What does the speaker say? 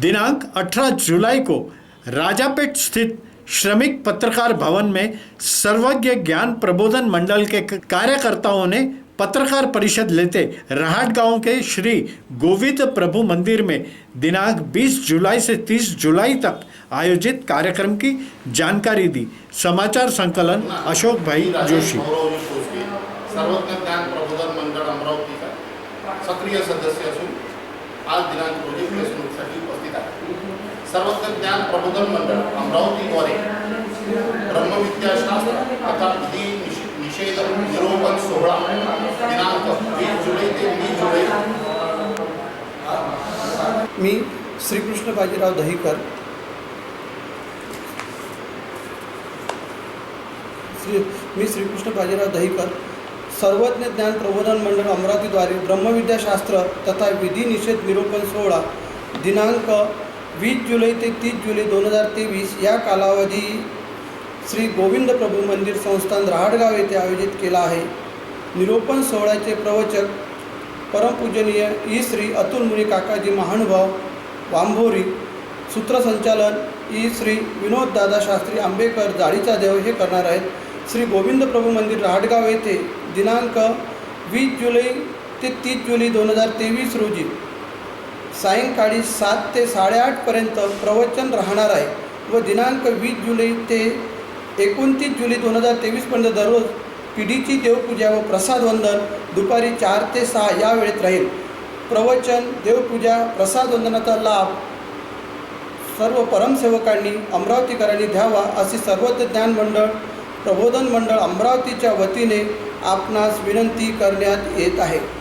दिनांक 18 जुलाई को राजापेट स्थित श्रमिक पत्रकार भवन में सर्वज्ञ ज्ञान प्रबोधन मंडल के कार्यकर्ताओं ने पत्रकार परिषद लेते राहट गाँव के श्री गोविंद प्रभु मंदिर में दिनांक 20 जुलाई से 30 जुलाई तक आयोजित कार्यक्रम की जानकारी दी। समाचार संकलन अशोक भाई जोशी। सक्रिय सदस्य आज दिनांक सर्वज्ञ ज्ञान प्रबोधन मंडळ अमरावतीद्वारे ब्रह्मविद्याशास्त्र तथा विधी निषेध निरोपण सोहळा दिनांक वीस जुलै ते वीस जुलै. मी श्रीकृष्ण बाजीराव दहीकर श्री मी श्रीकृष्ण बाजीराव दहीकर सर्वज्ञ ज्ञान प्रबोधन मंडळ अमरावतीद्वारे ब्रह्मविद्याशास्त्र तथा विधी निषेध निरूपण सोहळा दिनांक वीस जुलै ते तीस जुलै दोन हजार तेवीस या कालावधी श्री गोविंद प्रभू मंदिर संस्थान राहाडगाव येथे आयोजित केला आहे. निरोपण सोहळ्याचे प्रवचक परमपूजनीय ई श्री अतुल मुनी काकाजी महानुभाव वांभोरी सूत्रसंचालन ई श्री विनोद दादा शास्त्री आंबेकर जाळीचा देव हे करणार आहेत. श्री गोविंद प्रभू मंदिर रहाटगाव येथे दिनांक वीस जुलै ते तीस जुलै दोन हजार तेवीस रोजी सायंकाळी सात ते साडेआठपर्यंत प्रवचन राहणार आहे व दिनांक वीस जुलै ते एकोणतीस जुलै दोन हजार तेवीसपर्यंत दररोज पिढीची देवपूजा व प्रसाद वंदन दुपारी चार ते सहा या वेळेत राहील. प्रवचन देवपूजा प्रसाद वंदनाचा लाभ सर्व परमसेवकांनी अमरावतीकरांनी द्यावा असे सर्वज्ञ ज्ञान मंडळ प्रबोधन मंडळ अमरावतीच्या वतीने आपणास विनंती करण्यात येत आहे.